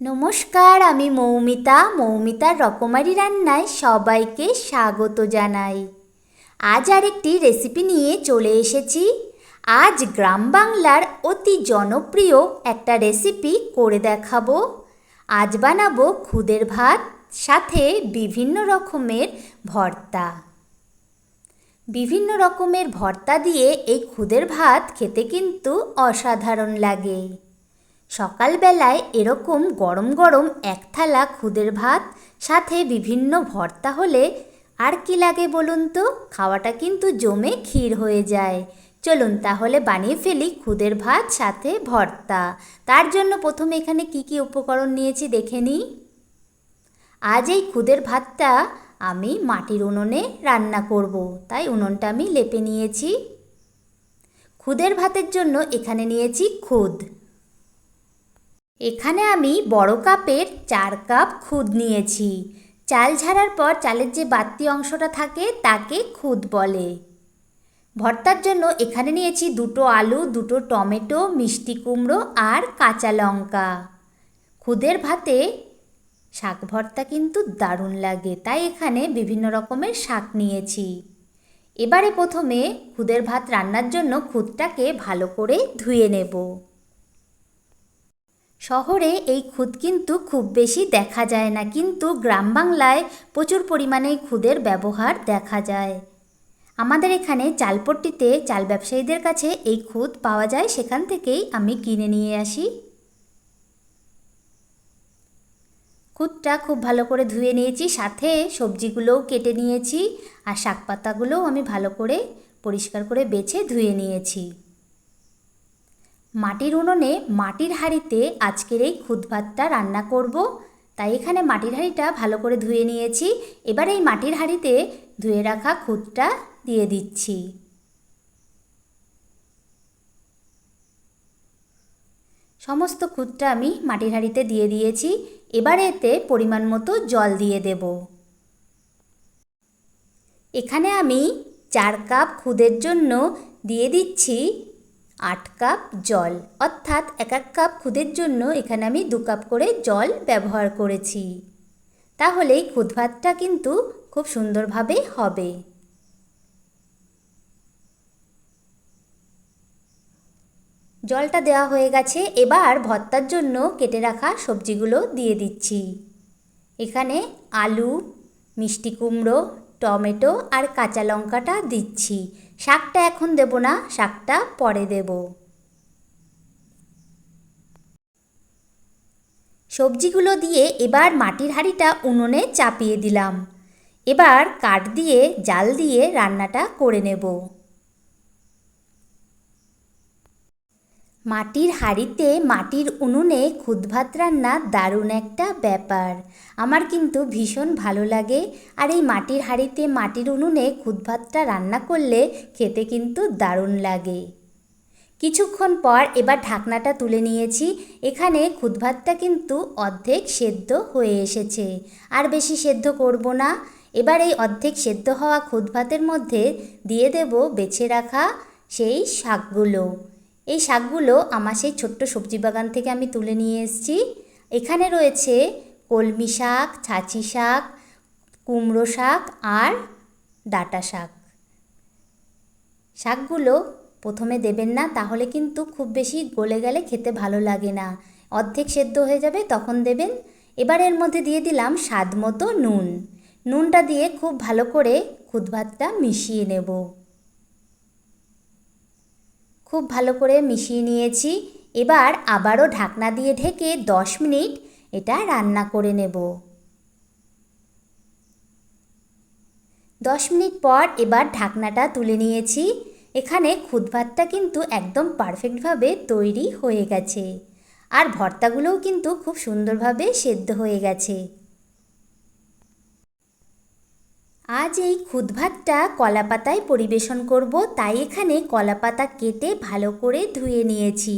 নমস্কার, আমি মৌমিতা। মৌমিতার রকমারি রান্নায় সবাইকে স্বাগত জানাই। আজ আরেকটি রেসিপি নিয়ে চলে এসেছি। আজ গ্রাম বাংলার অতি জনপ্রিয় একটা রেসিপি করে দেখাবো। আজ বানাবো খুদের ভাত, সাথে বিভিন্ন রকমের ভর্তা। বিভিন্ন রকমের ভর্তা দিয়ে এই খুদের ভাত খেতে কিন্তু অসাধারণ লাগে। সকালবেলায় এরকম গরম গরম এক থালা খুদের ভাত, সাথে বিভিন্ন ভর্তা হলে আর কি লাগে বলুন তো? খাওয়াটা কিন্তু জমে ক্ষীর হয়ে যায়। চলুন তাহলে বানিয়ে ফেলি খুদের ভাত, সাথে ভর্তা। তার জন্য প্রথমে এখানে কি কি উপকরণ নিয়েছি দেখে নিই। আজ এই খুদের ভাতটা আমি মাটির উনুনে রান্না করব, তাই উনুনটা আমি লেপে নিয়েছি। খুদের ভাতের জন্য এখানে নিয়েছি খুদ। এখানে আমি বড় কাপের চার কাপ খুদ নিয়েছি। চাল ঝাড়ার পর চালের যে বাড়তি অংশটা থাকে তাকে খুদ বলে। ভর্তার জন্য এখানে নিয়েছি দুটো আলু, দুটো টমেটো, মিষ্টি কুমড়ো আর কাঁচা লঙ্কা। খুদের ভাতে শাক ভর্তা কিন্তু দারুণ লাগে, তাই এখানে বিভিন্ন রকমের শাক নিয়েছি। এবারে প্রথমে খুদের ভাত রান্নার জন্য খুদটাকে ভালো করে ধুয়ে নেব। শহরে এই খুদ কিন্তু খুব বেশি দেখা যায় না, কিন্তু গ্রাম বাংলায় প্রচুর পরিমাণে খুদের ব্যবহার দেখা যায়। আমাদের এখানে চালপট্টিতে চাল ব্যবসায়ীদের কাছে এই খুদ পাওয়া যায়, সেখান থেকেই আমি কিনে নিয়ে আসি। খুদটা খুব ভালো করে ধুয়ে নিয়েছি, সাথে সবজিগুলোও কেটে নিয়েছি, আর শাক পাতাগুলোও আমি ভালো করে পরিষ্কার করে বেছে ধুয়ে নিয়েছি। মাটির উনুনে মাটির হাঁড়িতে আজকের এই খুদ ভাতটা রান্না করব। তাই এখানে মাটির হাঁড়িটা ভালো করে ধুয়ে নিয়েছি। এবার এই মাটির হাঁড়িতে ধুয়ে রাখা খুদটা দিয়ে দিচ্ছি। সমস্ত খুদটা আমি মাটির হাঁড়িতে দিয়ে দিয়েছি। এবার এতে পরিমাণ মতো জল দিয়ে দেব। এখানে আমি চার কাপ খুদের জন্য দিয়ে দিচ্ছি আট কাপ জল। অর্থাৎ এক এক কাপ খুদের জন্য এখানে আমি দু কাপ করে জল ব্যবহার করেছি। তাহলেই খুদ ভাতটা কিন্তু খুব সুন্দরভাবে হবে। জলটা দেওয়া হয়ে গেছে। এবার ভর্তার জন্য কেটে রাখা সবজিগুলো দিয়ে দিচ্ছি। এখানে আলু, মিষ্টি কুমড়ো, টমেটো আর কাঁচা লঙ্কাটা দিচ্ছি। শাকটা এখন দেব না, শাকটা পরে দেব। সবজিগুলো দিয়ে এবার মাটির হাঁড়িটা উনুনে চাপিয়ে দিলাম। এবার কাঠ দিয়ে, জাল দিয়ে রান্নাটা করে নেব। মাটির হাঁড়িতে মাটির উনুনে খুদ ভাত রান্না দারুণ একটা ব্যাপার। আমার কিন্তু ভীষণ ভালো লাগে। আর এই মাটির হাঁড়িতে মাটির উনুনে খুদ ভাতটা রান্না করলে খেতে কিন্তু দারুণ লাগে। কিছুক্ষণ পর এবার ঢাকনাটা তুলে নিয়েছি। এখানে খুদ ভাতটা কিন্তু অর্ধেক সেদ্ধ হয়ে এসেছে। আর বেশি সেদ্ধ করব না। এবার এই অর্ধেক সেদ্ধ হওয়া খুদ ভাতের মধ্যে দিয়ে দেব বেছে রাখা সেই শাকগুলো। এই শাকগুলো আমার সেই ছোট্ট সবজি বাগান থেকে আমি তুলে নিয়ে এসেছি। এখানে রয়েছে কলমি শাক, ছাঁচি শাক, কুমড়ো শাক আর ডাটা শাক। শাকগুলো প্রথমে দেবেন না, তাহলে কিন্তু খুব বেশি গলে গেলে খেতে ভালো লাগে না। অর্ধেক সেদ্ধ হয়ে যাবে, তখন দেবেন। এবার এর মধ্যে দিয়ে দিলাম স্বাদ মতো নুন। নুনটা দিয়ে খুব ভালো করে খুদ ভাতটা মিশিয়ে নেব। খুব ভালো করে মিশিয়ে নিয়েছি। এবার আবারও ঢাকনা দিয়ে ঢেকে দশ মিনিট এটা রান্না করে নেব। দশ মিনিট পর এবার ঢাকনাটা তুলে নিয়েছি। এখানে খুদ ভাতটা কিন্তু একদম পারফেক্টভাবে তৈরি হয়ে গেছে। আর ভর্তাগুলোও কিন্তু খুব সুন্দরভাবে সেদ্ধ হয়ে গেছে। আজ এই খুদ ভাতটা কলা পাতায় পরিবেশন করব, তাই এখানে কলা পাতা কেটে ভালো করে ধুয়ে নিয়েছি।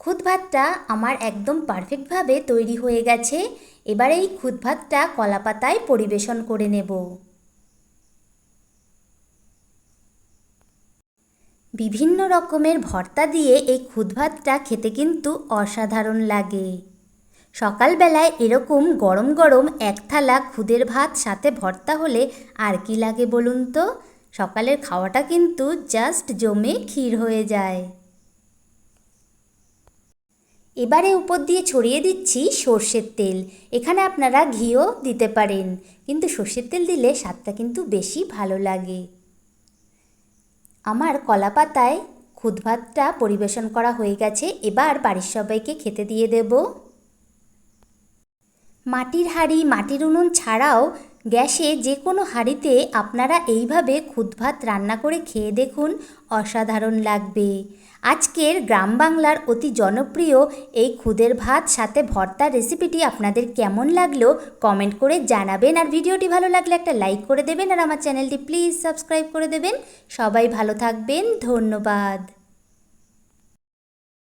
খুদ ভাতটা আমার একদম পারফেক্টভাবে তৈরি হয়ে গেছে, এবার এই খুদ ভাতটা কলা পাতায় পরিবেশন করে নেব। বিভিন্ন রকমের ভর্তা দিয়ে এই খুদ ভাতটা খেতে কিন্তু অসাধারণ লাগে। সকালবেলায় এরকম গরম গরম এক থালা খুদের ভাত সাথে ভর্তা হলে আর কি লাগে বলুন তো? সকালের খাওয়াটা কিন্তু জাস্ট জমে ক্ষীর হয়ে যায়। এবারে উপর দিয়ে ছড়িয়ে দিচ্ছি সর্ষের তেল। এখানে আপনারা ঘিও দিতে পারেন, কিন্তু সর্ষের তেল দিলে স্বাদটা কিন্তু বেশি ভালো লাগে। আমার কলা পাতায় খুদ ভাতটা পরিবেশন করা হয়ে গেছে, এবার বাড়ির সবাইকে খেতে দিয়ে দেব। মাটির হাঁড়ি, মাটির উনুন ছাড়াও গ্যাসে যে কোনো হাঁড়িতে আপনারা এইভাবে খুদ ভাত রান্না করে খেয়ে দেখুন, অসাধারণ লাগবে। আজকের গ্রাম বাংলার অতি জনপ্রিয় এই খুদের ভাত সাথে ভর্তার রেসিপিটি আপনাদের কেমন লাগল কমেন্ট করে জানাবেন আর ভিডিওটি ভালো লাগলে একটা লাইক করে দেবেন আর আমার চ্যানেলটি প্লিজ সাবস্ক্রাইব করে দেবেন। সবাই ভালো থাকবেন, ধন্যবাদ।